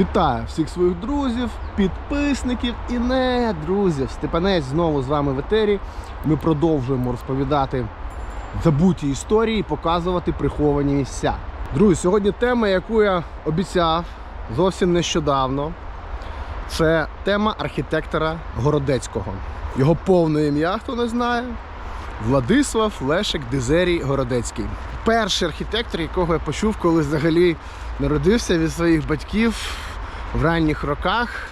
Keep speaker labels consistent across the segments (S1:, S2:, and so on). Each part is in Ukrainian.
S1: Вітаю всіх своїх друзів, підписників і не друзів. Степанець знову з вами в етері. Ми продовжуємо розповідати забуті історії, показувати приховані місця. Друзі, сьогодні тема, яку я обіцяв зовсім нещодавно, це тема архітектора Городецького. Його повне ім'я, хто не знає, Владислав Лешек Дизерій Городецький. Перший архітектор, якого я почув, коли взагалі народився від своїх батьків в ранніх роках,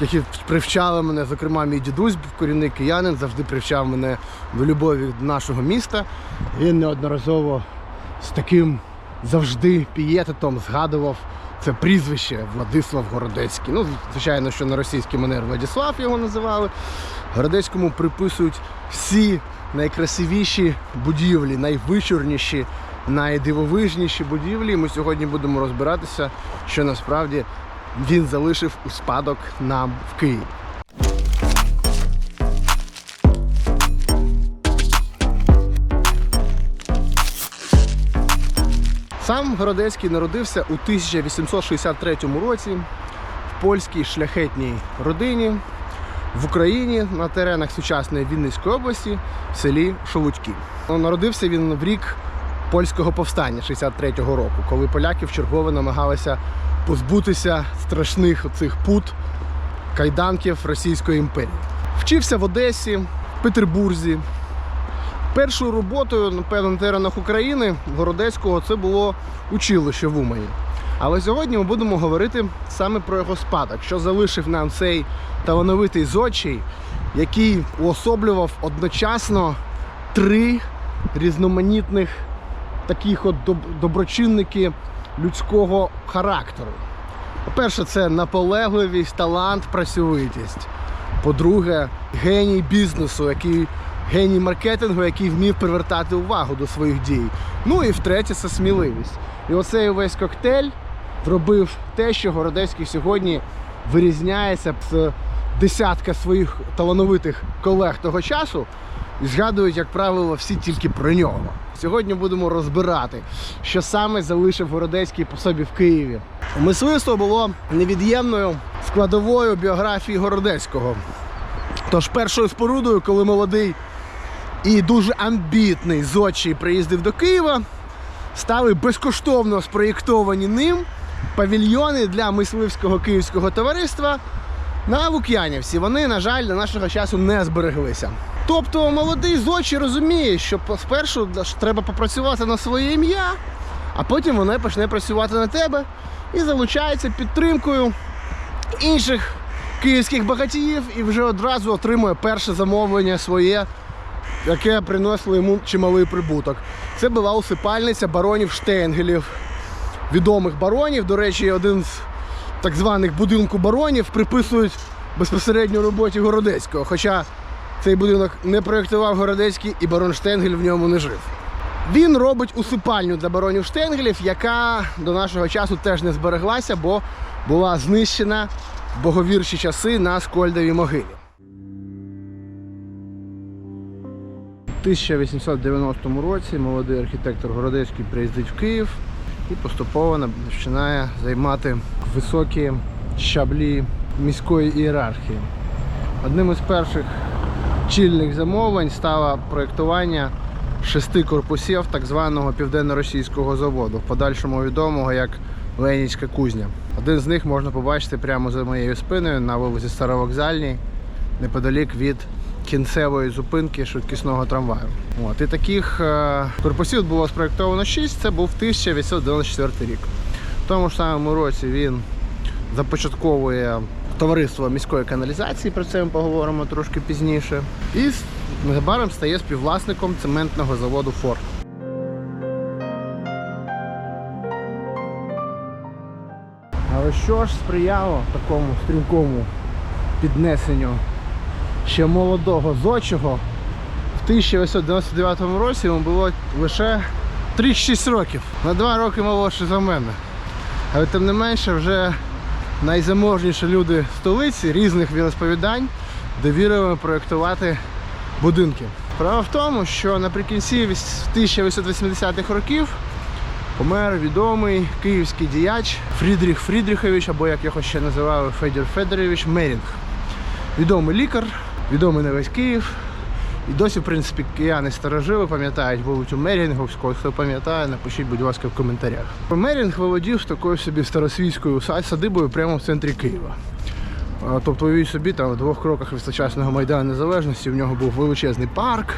S1: які привчали мене, зокрема, мій дідусь, був корінний киянин, завжди привчав мене до любові до нашого міста. Він неодноразово з таким завжди пієтетом згадував це прізвище Владислав Городецький. Ну, звичайно, що на російський манер Владислав його називали. Городецькому приписують всі найкрасивіші будівлі, найвичорніші, найдивовижніші будівлі. Ми сьогодні будемо розбиратися, що насправді він залишив у спадок нам в Києві. Сам Городецький народився у 1863 році в польській шляхетній родині в Україні на теренах сучасної Вінницької області в селі Шолудьки. Ну, Народився він в рік польського повстання 63-го року, коли поляки вчергове намагалися позбутися страшних цих пут кайданків Російської імперії. Вчився в Одесі, в Петербурзі. Першою роботою, напевно, на теренах України Городецького це було училище в Умані. Але сьогодні ми будемо говорити саме про його спадок, що залишив нам цей талановитий зодчий, який уособлював одночасно три різноманітних таких от доброчинники людського характеру. По-перше, це наполегливість, талант, працьовитість. По-друге, геній бізнесу, який геній маркетингу, який вмів привертати увагу до своїх дій. Ну і втретє, це сміливість. І оцей увесь коктейль зробив те, що Городецький сьогодні вирізняється з десятка своїх талановитих колег того часу і згадують, як правило, всі тільки про нього. Сьогодні будемо розбирати, що саме залишив Городецький по собі в Києві. Мисливство було невід'ємною складовою біографії Городецького. Тож першою спорудою, коли молодий і дуже амбітний зодчий приїздив до Києва, стали безкоштовно спроєктовані ним павільйони для мисливського київського товариства на Лук'янівці. Вони, на жаль, до нашого часу не збереглися. Тобто молодий зодчий розуміє, що спершу треба попрацювати на своє ім'я, а потім воно почне працювати на тебе і залучається підтримкою інших київських багатіїв і вже одразу отримує перше замовлення своє, яке приносило йому чималий прибуток. Це була усипальниця баронів Штейнгелів, відомих баронів. До речі, один з так званих будинку баронів приписують безпосередньо роботі Городецького. Хоча цей будинок не проєктував Городецький і барон Штенгель в ньому не жив. Він робить усипальню для баронів Штенгелів, яка до нашого часу теж не збереглася, бо була знищена в боговірчі часи на Скольдовій могилі. У 1890 році молодий архітектор Городецький приїздить в Київ і поступово починає займати високі щаблі міської ієрархії. Одним із перших чільних замовлень стало проєктування шести корпусів так званого південно-російського заводу, в подальшому відомого як Ленінська кузня. Один з них можна побачити прямо за моєю спиною на вулиці Старовокзальній, неподалік від кінцевої зупинки швидкісного трамваю. От, і таких е, корпусів було спроєктовано 6, це був 1894 рік. В тому ж самому році він започатковує товариство міської каналізації, про це ми поговоримо трошки пізніше. І незабаром стає співвласником цементного заводу Форт. Але що ж сприяло такому стрімкому піднесенню ще молодого зодчого? В 1899 році йому було лише 36 років, на 2 роки молодше за мене. Але тим не менше, вже найзаможніші люди столиці різних віросповідань довірили проєктувати будинки. Справа в тому, що наприкінці віс- 1880-х років помер відомий київський діяч Фрідріх Фрідріхович, або як його ще називали Федір Федорович Мерінг. Відомий лікар, відомий на весь Київ. І досі, в принципі, кияни старожили, пам'ятають вулицю Мерінговського. Хто пам'ятає, напишіть, будь ласка, в коментарях. Мерінг володів такою собі старосвітською садибою прямо в центрі Києва. Тобто, уявіть собі, там в двох кроках від сучасного Майдану Незалежності в нього був величезний парк,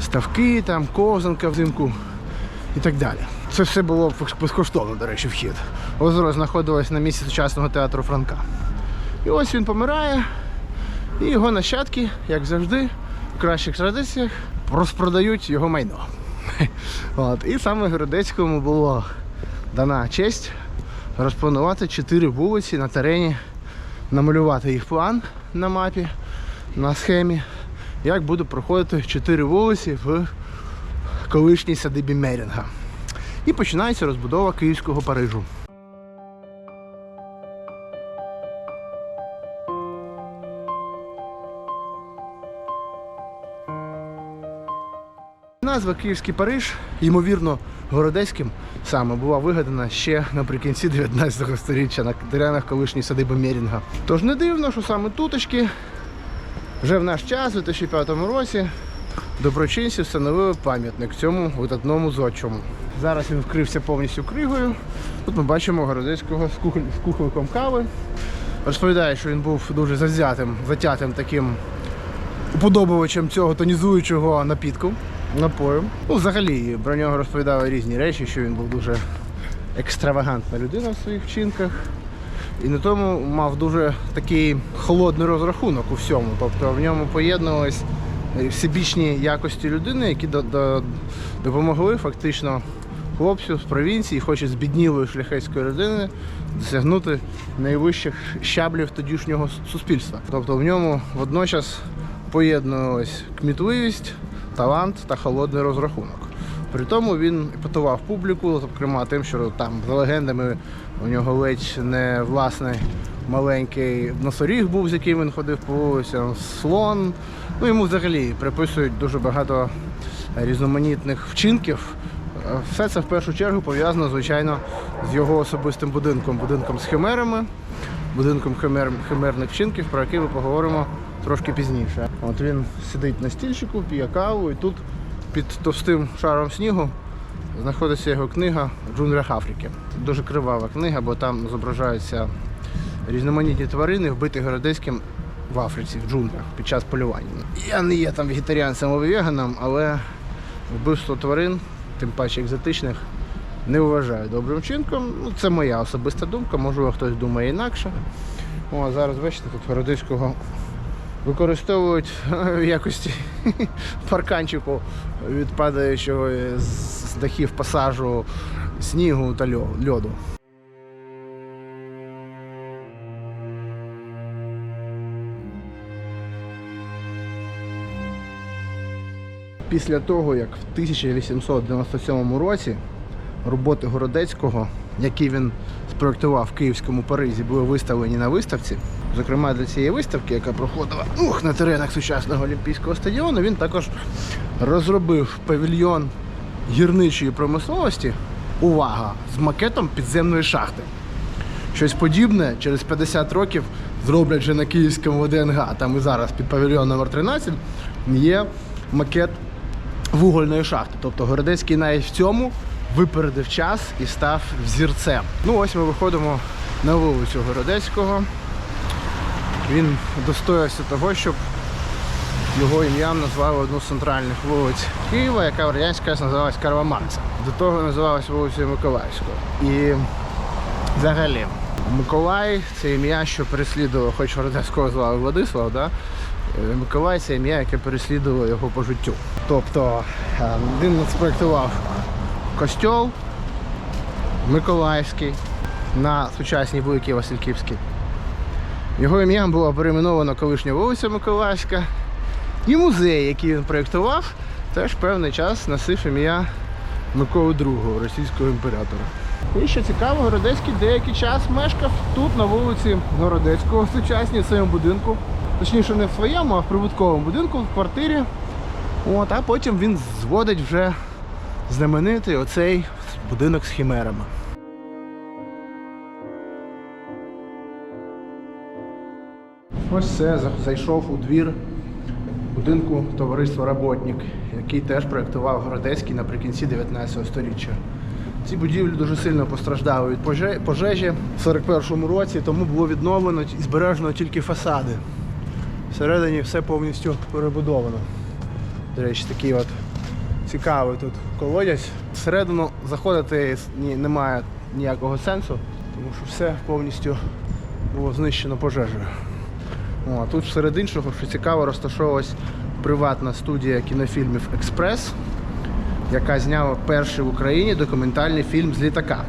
S1: ставки, там, ковзанка взимку і так далі. Це все було безкоштовно, до речі, вхід. Озеро знаходилось на місці сучасного театру Франка. І ось він помирає, і його нащадки, як завжди, в кращих традиціях розпродають його майно. От. І саме Городецькому було дана честь розпланувати чотири вулиці на терені, намалювати їх план на мапі, на схемі, як будуть проходити чотири вулиці в колишній садибі Мерінга. І починається розбудова Київського Парижу. Назва Київський Париж, ймовірно, Городецьким саме була вигадана ще наприкінці 19 століття на теренах колишньої садиби Мерінга. Тож не дивно, що саме туточки вже в наш час, у 2005 році, доброчинці встановили пам'ятник цьому видатному зодчому. Зараз він вкрився повністю кригою. Тут ми бачимо Городецького з кухольком кави. Розповідає, що він був дуже завзятим, затятим таким уподобувачем цього тонізуючого напітку, напою. Ну, взагалі, про нього розповідали різні речі, що він був дуже екстравагантна людина в своїх вчинках. І на тому мав дуже такий холодний розрахунок у всьому. Тобто в ньому поєднувались всебічні якості людини, які до, до, допомогли фактично хлопцю з провінції, хоч і з біднілої шляхетської родини, досягнути найвищих щаблів тодішнього суспільства. Тобто в ньому водночас поєднувалась кмітливість, талант та холодний розрахунок. При тому він епатував публіку, зокрема тим, що там за легендами у нього ледь не власний маленький носоріг був, з яким він ходив по вулицям, слон. Ну йому взагалі приписують дуже багато різноманітних вчинків. Все це в першу чергу пов'язано, звичайно, з його особистим будинком, будинком з химерами, будинком химер, химерних вчинків, про які ми поговоримо трошки пізніше. От він сидить на стільчику, п'є каву, і тут під товстим шаром снігу знаходиться його книга в джунглях Африки. Дуже кривава книга, бо там зображаються різноманітні тварини, вбиті городецьким в Африці, в джунглях під час полювання. Я не є там вегетаріанцем або веганом, але вбивство тварин, тим паче екзотичних, не вважаю добрим вчинком. Ну, це моя особиста думка, можливо, хтось думає інакше. О, зараз бачите, тут городицького використовують в якості парканчику від падаючого з дахів пасажу снігу та льо- льоду. Після того, як в 1897 році роботи Городецького, які він спроектував в Київському Паризі, були виставлені на виставці. Зокрема, для цієї виставки, яка проходила ух, на теренах сучасного Олімпійського стадіону, він також розробив павільйон гірничої промисловості. Увага! З макетом підземної шахти. Щось подібне через 50 років зроблять вже на київському ВДНГ. Там і зараз під павільйон номер 13 є макет вугольної шахти. Тобто Городецький навіть в цьому випередив час і став взірцем. Ну ось ми виходимо на вулицю Городецького. Він достоявся того, щоб його ім'ям назвали одну з центральних вулиць Києва, яка в радянський час називалась Карла. До того називалась вулицею Миколаївською. І взагалі, Миколай це ім'я, що переслідувало, хоч Городецького звали Владислав, да? Е, Миколай це ім'я, яке переслідувало його по життю. Тобто е, він спроектував костьол Миколаївський на сучасній вулиці Васильківській. Його ім'ям була перейменована колишня вулиця Миколаївська. І музей, який він проєктував, теж певний час носив ім'я Миколи II, російського імператора. І що цікаво, Городецький деякий час мешкав тут, на вулиці Городецького, в сучасній своєму будинку. Точніше, не в своєму, а в прибутковому будинку, в квартирі. От, а потім він зводить вже знаменитий оцей Будинок з хімерами. Ось це зайшов у двір будинку товариства Работник, який теж проєктував Городецький наприкінці 19 століття. Ці будівлі дуже сильно постраждали від пожежі в 41-му році, тому було відновлено і збережено тільки фасади. Всередині все повністю перебудовано. До речі, такий от цікавий тут колодязь. Всередину заходити немає ніякого сенсу, тому що все повністю було знищено пожежею. О, тут серед іншого, що цікаво, розташовувалась приватна студія кінофільмів Експрес, яка зняла перший в Україні документальний фільм з літака,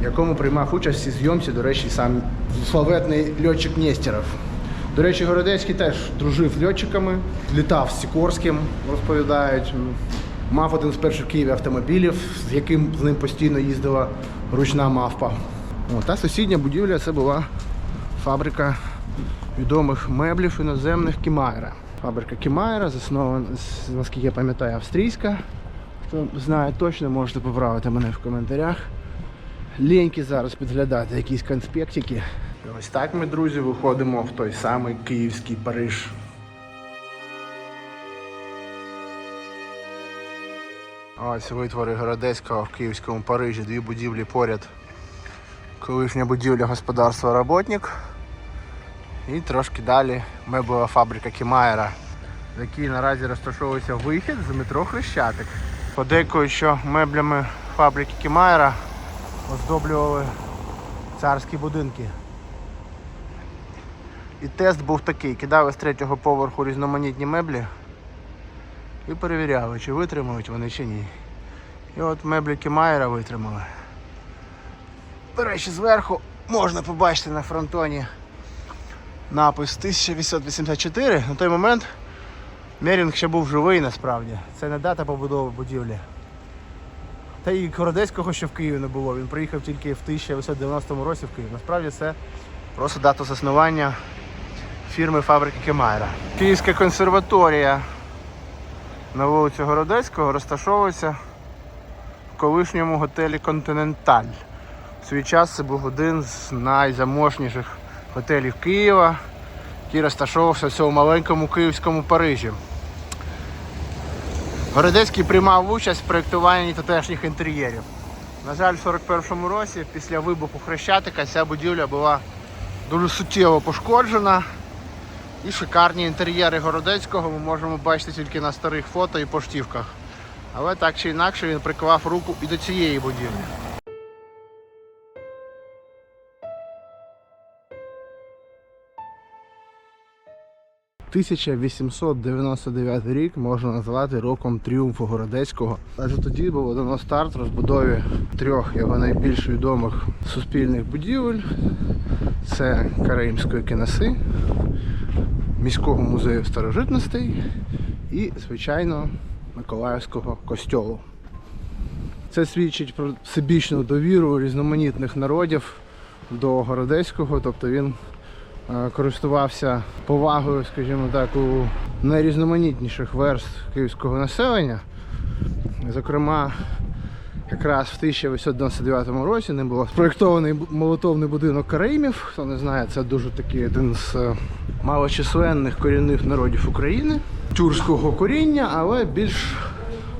S1: в якому приймав участь у зйомці, до речі, сам славетний льотчик Нєстєров. До речі, Городецький теж дружив з льотчиками, літав з Сікорським, розповідають. Мав один з перших в Києві автомобілів, з яким з ним постійно їздила ручна мавпа. О, та сусідня будівля це була фабрика відомих меблів іноземних Кімайра. Фабрика Кімайра заснована, наскільки я пам'ятаю, австрійська. Хто знає точно, можете поправити мене в коментарях. Ліньки зараз підглядати якісь конспектики. Ось так ми, друзі, виходимо в той самий київський Париж. Ось витвори Городецького в Київському Парижі. Дві будівлі поряд. Колишня будівля господарства Работник. І трошки далі меблева фабрика Кімаєра, в якій наразі розташовується вихід з метро Хрещатик. Подейкують, що меблями фабрики Кімаєра оздоблювали царські будинки. І тест був такий: кидали з третього поверху різноманітні меблі і перевіряли, чи витримують вони чи ні. І от меблі Кімаєра витримали. До речі, зверху можна побачити на фронтоні напис 1884. На той момент Мерінг ще був живий насправді. Це не дата побудови будівлі. Та і Кородецького ще в Києві не було. Він приїхав тільки в 1990 році в Київ. Насправді це просто дата заснування фірми фабрики Кемайра. Київська консерваторія на вулиці Городецького розташовується в колишньому готелі Континенталь. В свій час це був один з найзаможніших готелів Києва, який розташовувався в цьому маленькому київському Парижі. Городецький приймав участь в проєктуванні тутешніх інтер'єрів. На жаль, в 41-му році, після вибуху Хрещатика, ця будівля була дуже суттєво пошкоджена. І шикарні інтер'єри Городецького ми можемо бачити тільки на старих фото і поштівках. Але так чи інакше він приклав руку і до цієї будівлі. 1899 рік можна назвати роком тріумфу Городецького. Адже тоді було дано старт розбудові трьох його найбільш відомих суспільних будівель. Це Караїмської кіноси, міського музею старожитностей і, звичайно, Миколаївського костьолу. Це свідчить про всебічну довіру різноманітних народів до Городецького, тобто він користувався повагою, скажімо так, у найрізноманітніших верств київського населення. Зокрема, якраз в 1899 році ним був спроєктований молотовний будинок Караїмів. Хто не знає, це дуже такий один з е, малочисленних корінних народів України, тюркського коріння, але більш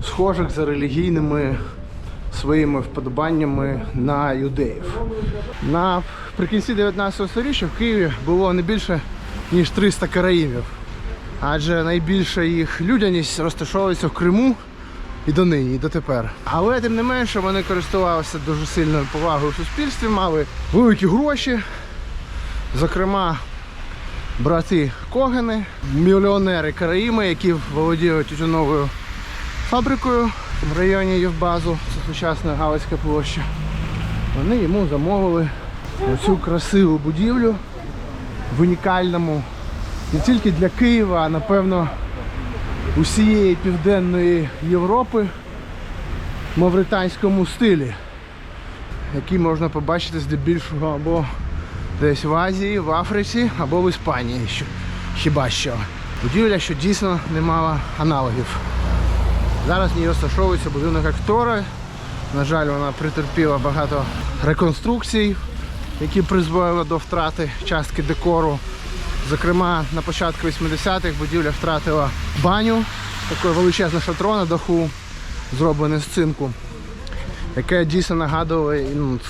S1: схожих за релігійними своїми вподобаннями на юдеїв. Наприкінці 19 століття в Києві було не більше ніж 300 караїмів, адже найбільша їх людяність розташовується в Криму і донині, і дотепер. Але тим не менше вони користувалися дуже сильною повагою в суспільстві, мали великі гроші. Зокрема, брати Когени, мільйонери Караїми, які володіють тютюновою фабрикою в районі Євбазу, це сучасна Галицька площа. Вони йому замовили цю красиву будівлю в унікальному не тільки для Києва, а напевно усієї Південної Європи мавританському стилі, який можна побачити здебільшого або десь в Азії, в Африці, або в Іспанії. Хіба що. Будівля, що дійсно не мала аналогів. Зараз в ній розташовується будинок актора, На жаль, вона претерпіла багато реконструкцій, які призвели до втрати частки декору. Зокрема, на початку 80-х будівля втратила баню, таке величезне шатро на даху, зроблене з цинку, яке дійсно нагадувало, ну,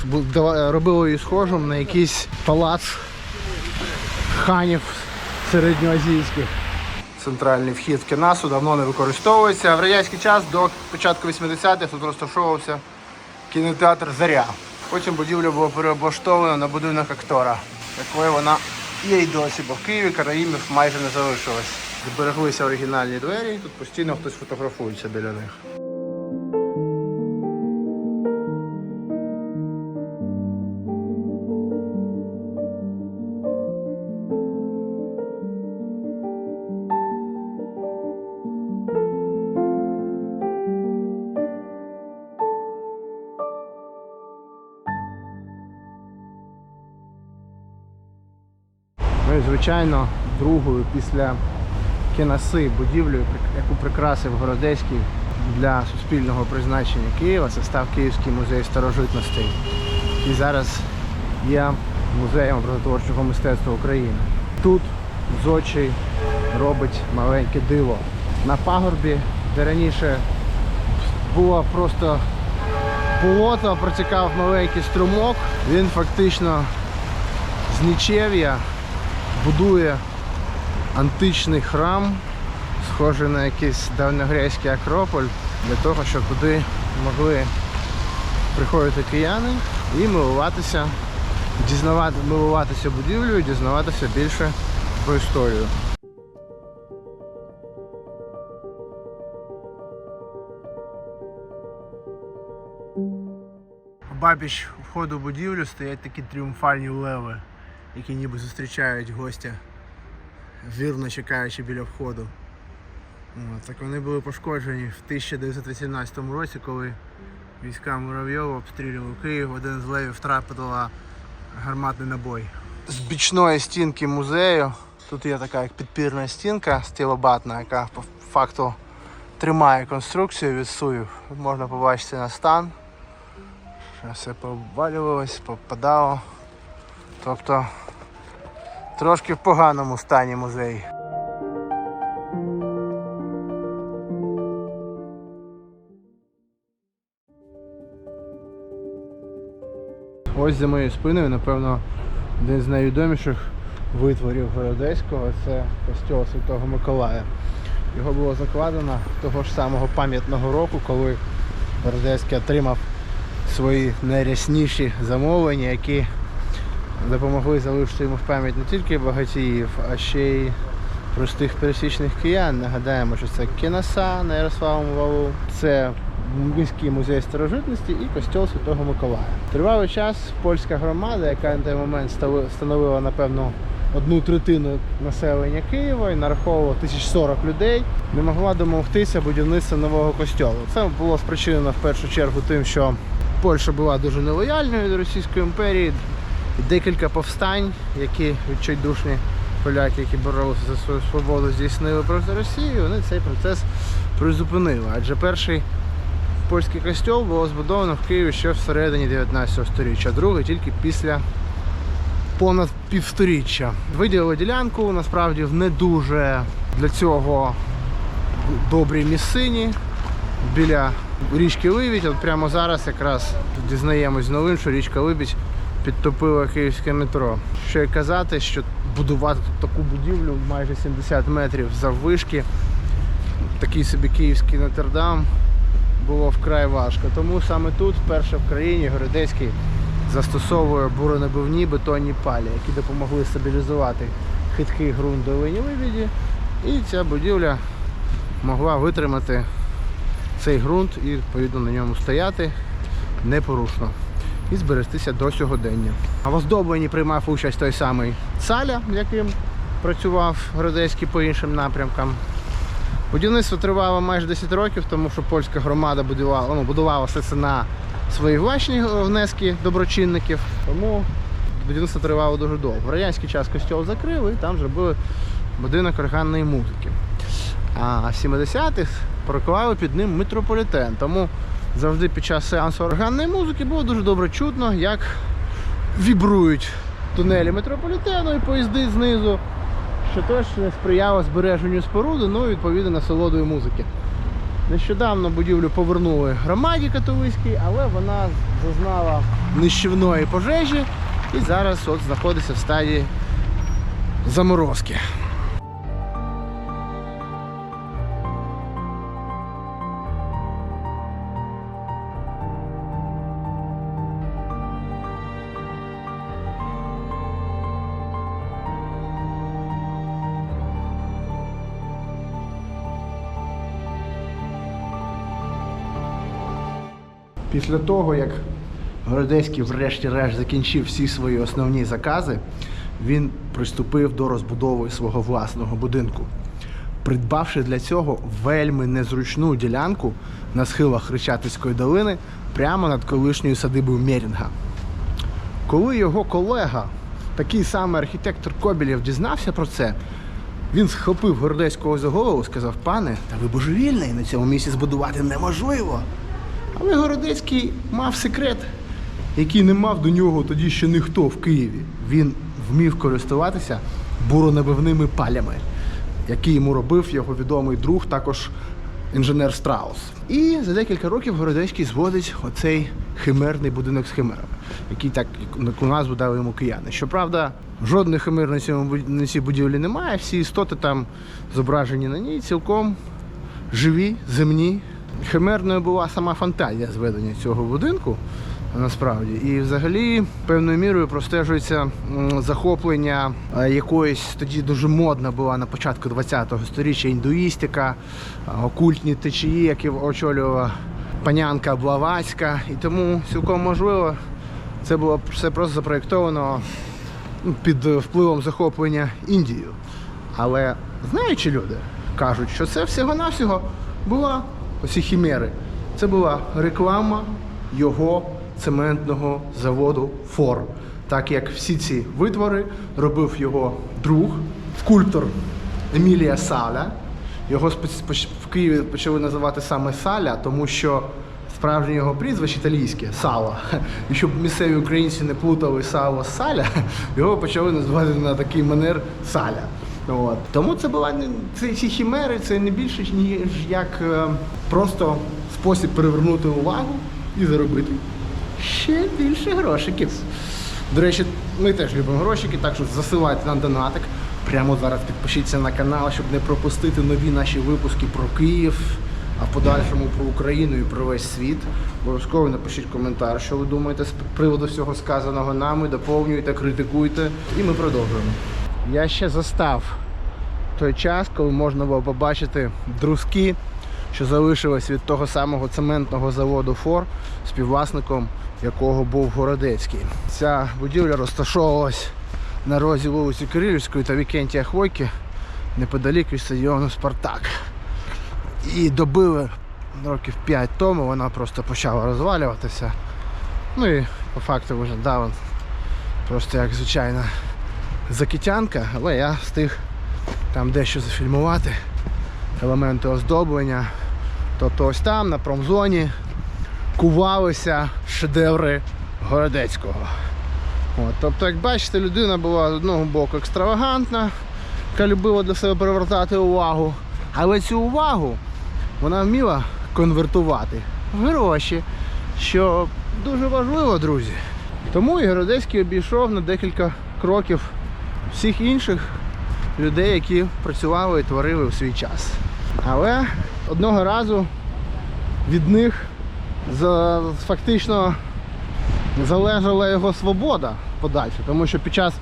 S1: робило її схожим на якийсь палац ханів середньоазійських. Центральний вхід в Кенасу давно не використовується. В радянський час до початку 80-х тут розташовувався кінотеатр Заря. Потім будівля була переоблаштована на будинок актора, якою вона є й досі, бо в Києві караїмів майже не залишилось. Збереглися оригінальні двері, тут постійно хтось фотографується біля них. І звичайно, другою після Кенаси будівлею, яку прикрасив Городецький для суспільного призначення Києва, це став Київський музей старожитностей, який зараз є музеєм образотворчого мистецтва України. Тут зочий робить маленьке диво. На пагорбі, де раніше було просто болото, протікав маленький струмок, він фактично з нічев'я будує античний храм, схожий на якийсь давньогрецький акрополь, для того, щоб туди могли приходити кияни і милуватися, дізнавати, милуватися будівлею, дізнаватися більше про історію. Бабіч входу в будівлю стоять такі тріумфальні леви, які ніби зустрічають гостя, вірно чекаючи біля входу. От, так вони були пошкоджені в 1918 році, коли війська Муравйова обстрілювали Київ, один з левів втрапила гарматний набой. З бічної стінки музею тут є така як підпірна стінка стілобатна, яка по факту тримає конструкцію від суїв. Можна побачити на стан. Все повалювалось, попадало. Тобто трошки в поганому стані музей. Ось за моєю спиною, напевно, один з найвідоміших витворів Городецького це костьол Святого Миколая. Його було закладено того ж самого пам'ятного року, коли Городецький отримав свої найрясніші замовлення, які допомогли залишити йому в пам'ять не тільки багатіїв, а ще й простих пересічних киян. Нагадаємо, що це Кінаса на Ярославому валу, це міський музей старожитності і костьол Святого Миколая. Тривалий час польська громада, яка на той момент становила, напевно, одну третину населення Києва і нараховувала 1040 людей, не могла домогтися будівництва нового костьолу. Це було спричинено в першу чергу тим, що Польща була дуже нелояльною до Російської імперії. Декілька повстань, які відчайдушні поляки, які боролися за свою свободу, здійснили проти Росії, вони цей процес призупинили. Адже перший польський костьол було збудовано в Києві ще всередині 19 століття, другий тільки після понад півсторіччя. Виділили ділянку насправді в не дуже для цього добрій місцині біля річки Либідь. От прямо зараз якраз дізнаємось новин, що річка Либідь підтопила київське метро. Що й казати, що будувати таку будівлю майже 70 метрів заввишки, такий собі київський Нотр-Дам, було вкрай важко. Тому саме тут, вперше в країні, Городецький застосовує буронебивні бетонні палі, які допомогли стабілізувати хиткий ґрунт долині Либіді. І ця будівля могла витримати цей ґрунт і відповідно на ньому стояти непорушно і зберегтися до сьогодення. А в оздобленні приймав участь той самий Цаля, яким працював Городецький по іншим напрямкам. Будівництво тривало майже 10 років, тому що польська громада будувала, ну, будувала все це на свої власні внески доброчинників. Тому будівництво тривало дуже довго. В радянський час костьол закрили і там зробили будинок органної музики. А в 70-х проклали під ним метрополітен. Тому завжди під час сеансу органної музики було дуже добре чутно, як вібрують тунелі метрополітену і поїзди знизу, що теж не сприяло збереженню споруди, ну і відповідно насолодою музики. Нещодавно будівлю повернули громаді католицькій, але вона зазнала нищівної пожежі і зараз от знаходиться в стадії заморозки. Після того, як Городецький врешті-решт закінчив всі свої основні закази, він приступив до розбудови свого власного будинку, придбавши для цього вельми незручну ділянку на схилах Хрещатицької долини прямо над колишньою садибою Мерінга. Коли його колега, такий самий архітектор Кобілєв, дізнався про це, він схопив Городецького за голову і сказав: пане, та ви божевільний, на цьому місці збудувати неможливо. Але Городецький мав секрет, який не мав до нього тоді ще ніхто в Києві. Він вмів користуватися буронабивними палями, які йому робив його відомий друг, також інженер Страус. І за декілька років Городецький зводить оцей химерний будинок з химерами, який так яку назву дали йому кияни. Щоправда, жодних химер на цьому на цій будівлі немає. Всі істоти там зображені на ній цілком живі, земні. Химерною була сама фантазія зведення цього будинку. Насправді, і взагалі певною мірою простежується захоплення е, якоїсь тоді дуже модна була на початку ХХ століття індуїстика, окультні течії, які очолювала панянка Блаватська. І тому цілком можливо це було все просто запроєктовано ну, під впливом захоплення Індією. Але знаючі люди кажуть, що це всього-навсього була оці хімери. Це була реклама його цементного заводу Фор. Так як всі ці витвори робив його друг, скульптор Емілія Саля. Його в Києві почали називати саме Саля, тому що справжнє його прізвище італійське Сало. І щоб місцеві українці не плутали сало з Саля, його почали називати на такий манер Саля. От. Тому це була не- це, ці хімери, це не більше ніж як е, просто спосіб привернути увагу і заробити ще більше грошиків. До речі, ми теж любимо грошики, так що засилайте нам донатик. Прямо зараз підпишіться на канал, щоб не пропустити нові наші випуски про Київ, а в подальшому про Україну і про весь світ. Обов'язково напишіть коментар, що ви думаєте з приводу всього сказаного нами, доповнюйте, критикуйте. І ми продовжуємо. Я ще застав той час, коли можна було побачити друзки, що залишились від того самого цементного заводу Фор, співвласником якого був Городецький. Ця будівля розташовувалась на розі вулиці Кирилівської та Вікентія Хвойки неподалік від стадіону Спартак. І добили років 5 тому, вона просто почала розвалюватися. Ну і по факту вже виглядала просто як звичайна закитянка, але я встиг там дещо зафільмувати, елементи оздоблення. Тобто ось там, на промзоні, кувалися шедеври Городецького. От, тобто, як бачите, людина була з одного боку екстравагантна, яка любила для себе привертати увагу. Але цю увагу вона вміла конвертувати в гроші, що дуже важливо, друзі. Тому і Городецький обійшов на декілька кроків всіх інших людей, які працювали і творили в свій час. Але одного разу від них фактично залежала його свобода подальша, тому що під час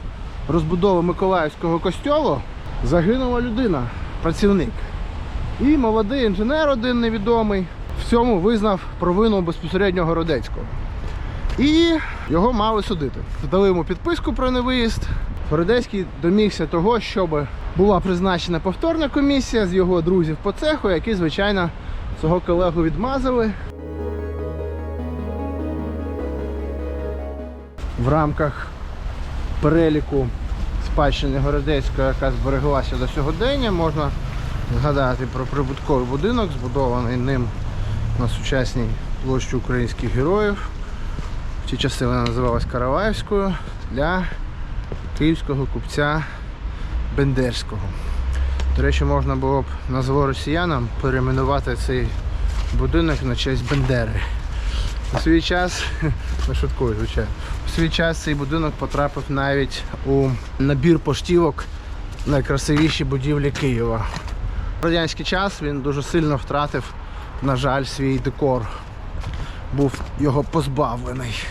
S1: розбудови Миколаївського костьолу загинула людина, працівник. І молодий інженер один невідомий в цьому визнав провину безпосередньо Городецького. І його мали судити. Дали йому підписку про невиїзд. Городецький домігся того, щоб була призначена повторна комісія з його друзів по цеху, які, звичайно, свого колегу відмазали. В рамках переліку спадщини Городецького, яка збереглася до сьогодення, можна згадати про прибутковий будинок, збудований ним на сучасній площу українських героїв. В ті часи вона називалась Караваївською для київського купця Бендерського. До речі, можна було б на росіянам перейменувати цей будинок на честь Бендери. У свій час, не шуткую, звичайно, у свій час цей будинок потрапив навіть у набір поштівок найкрасивіші будівлі Києва. В радянський час він дуже сильно втратив, на жаль, свій декор. Був його позбавлений.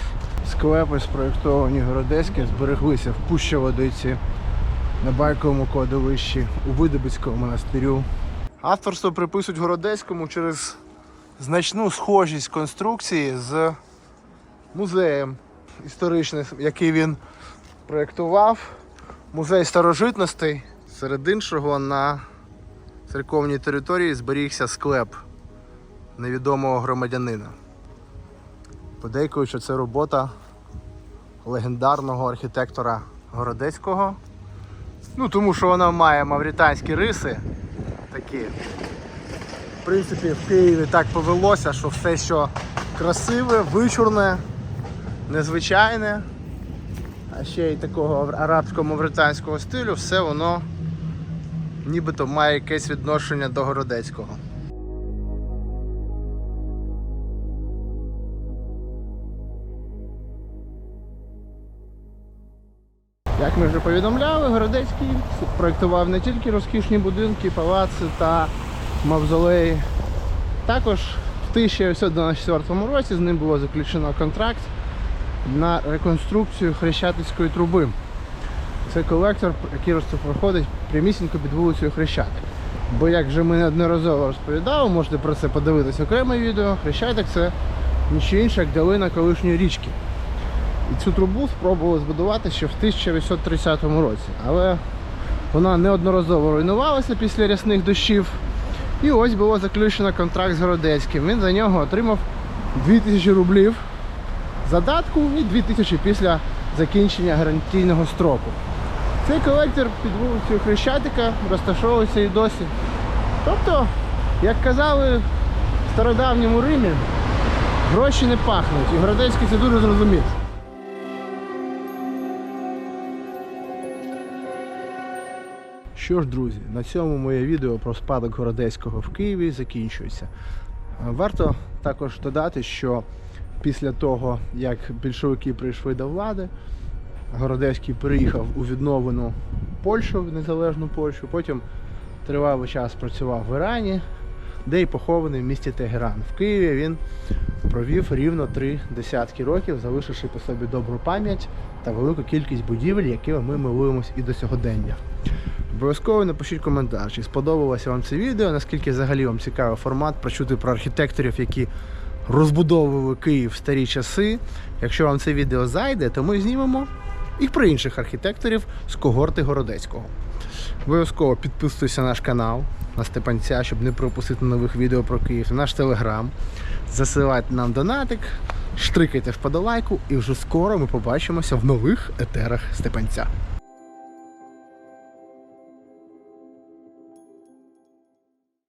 S1: Склепи, спроєктовані Городецькі, збереглися в Пущаводиці, на Байковому кладовищі, у Видобицькому монастирю. Авторство приписують Городецькому через значну схожість конструкції з музеєм історичним, який він проєктував. Музей старожитностей. Серед іншого на церковній території зберігся склеп невідомого громадянина. Подейкують, що це робота легендарного архітектора Городецького. Ну, тому що вона має мавританські риси такі. В принципі, в Києві так повелося, що все, що красиве, вичурне, незвичайне, а ще й такого арабсько-мавританського стилю, все воно нібито має якесь відношення до Городецького. Як ми вже повідомляли, Городецький проєктував не тільки розкішні будинки, палаци та мавзолеї. Також в 1994 році з ним було заключено контракт на реконструкцію Хрещатицької труби. Це колектор, який проходить прямісінько під вулицею Хрещатик. Бо як вже ми неодноразово розповідали, можете про це подивитися окреме відео. Хрещатик це нічого інше, як долина колишньої річки. І цю трубу спробували збудувати ще в 1830 році. Але вона неодноразово руйнувалася після рясних дощів. І ось було заключено контракт з Городецьким. Він за нього отримав 2000 рублів задатку і 2000 після закінчення гарантійного строку. Цей колектор під вулицею Хрещатика розташовується і досі. Тобто, як казали в стародавньому Римі, гроші не пахнуть. І Городецький це дуже зрозумів. Що ж, друзі, на цьому моє відео про спадок Городецького в Києві закінчується. Е, Варто також додати, що після того, як більшовики прийшли до влади, Городецький переїхав у відновлену Польщу, в незалежну Польщу, потім тривалий час працював в Ірані, де й похований в місті Тегеран. В Києві він провів рівно три десятки років, залишивши по собі добру пам'ять та велику кількість будівель, якими ми милуємось і до сьогодення. Обов'язково напишіть коментар, чи сподобалося вам це відео, наскільки взагалі вам цікавий формат прочути про архітекторів, які розбудовували Київ в старі часи. Якщо вам це відео зайде, то ми знімемо і про інших архітекторів з когорти Городецького. Обов'язково підписуйтесь на наш канал на Степанця, щоб не пропустити нових відео про Київ, на наш телеграм. Засилайте нам донатик, штрикайте вподолайку, і вже скоро ми побачимося в нових етерах Степанця.